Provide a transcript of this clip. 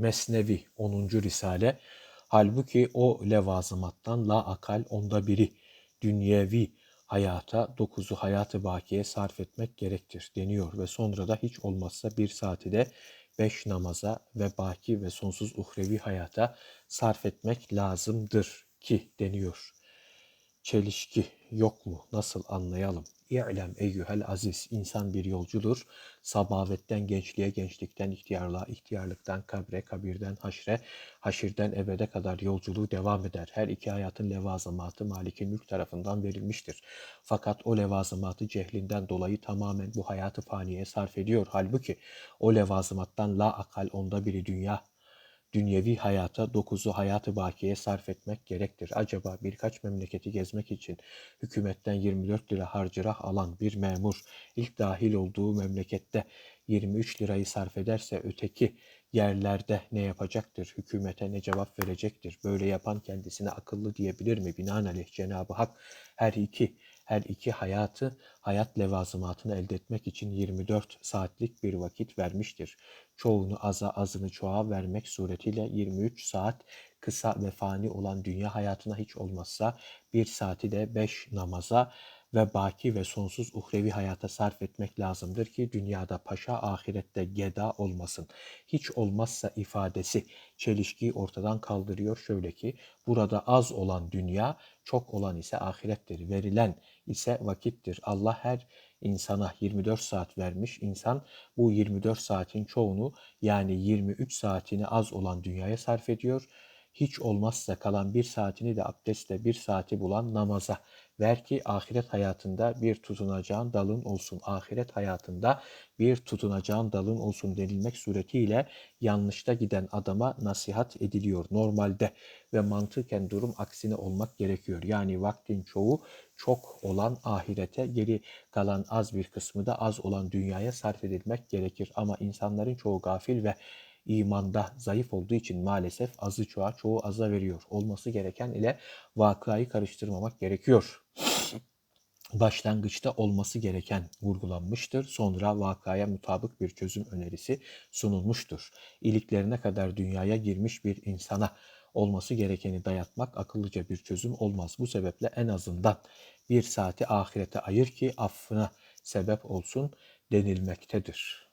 Mesnevi 10. Risale. Halbuki o levazımattan la akal onda biri dünyevi hayata, dokuzu hayatı bakiye sarf etmek gerektir deniyor ve sonra da hiç olmazsa bir saati de beş namaza ve baki ve sonsuz uhrevi hayata sarf etmek lazımdır ki deniyor. Çelişki yok mu? Nasıl anlayalım? İ'lem eyyühel aziz. İnsan bir yolcudur. Samavetten gençliğe, gençlikten ihtiyarlığa, ihtiyarlıktan kabre, kabirden haşre, haşirden ebede kadar yolculuğu devam eder. Her iki hayatın levazımatı Malik-i Mülk tarafından verilmiştir. Fakat o levazımatı cehlinden dolayı tamamen bu hayatı faniye sarf ediyor. Halbuki o levazımattan la akal onda biri dünya dünyevi hayata, dokuzu hayatı bakiye sarf etmek gerektir. Acaba birkaç memleketi gezmek için hükümetten 24 lira harcırah alan bir memur ilk dahil olduğu memlekette 23 lirayı sarf ederse öteki yerlerde ne yapacaktır? Hükümete ne cevap verecektir? Böyle yapan kendisine akıllı diyebilir mi? Binaenaleyh Cenab-ı Hak her iki her iki hayatı, hayat levazımatını elde etmek için 24 saatlik bir vakit vermiştir. Çoğunu aza, azını çoğa vermek suretiyle 23 saat kısa ve fani olan dünya hayatına hiç olmazsa bir saati de 5 namaza ve baki ve sonsuz uhrevi hayata sarf etmek lazımdır ki dünyada paşa ahirette geda olmasın. Hiç olmazsa ifadesi çelişkiyi ortadan kaldırıyor şöyle ki burada az olan dünya çok olan ise ahirettir. Verilen ise vakittir. Allah her insana 24 saat vermiş. İnsan bu 24 saatin çoğunu yani 23 saatini az olan dünyaya sarf ediyor hiç olmazsa kalan bir saatini de abdestle bir saati bulan namaza ver ki ahiret hayatında bir tutunacağın dalın olsun. Ahiret hayatında bir tutunacağın dalın olsun denilmek suretiyle yanlışta giden adama nasihat ediliyor normalde ve mantıken durum aksine olmak gerekiyor. Yani vaktin çoğu çok olan ahirete, geri kalan az bir kısmı da az olan dünyaya sarf edilmek gerekir. Ama insanların çoğu gafil ve imanda zayıf olduğu için maalesef azı çoğa, çoğu aza veriyor. Olması gereken ile vakayı karıştırmamak gerekiyor. Başlangıçta olması gereken vurgulanmıştır. Sonra vakaya mutabık bir çözüm önerisi sunulmuştur. İliklerine kadar dünyaya girmiş bir insana olması gerekeni dayatmak akıllıca bir çözüm olmaz. Bu sebeple en azından bir saati ahirete ayır ki affına sebep olsun denilmektedir.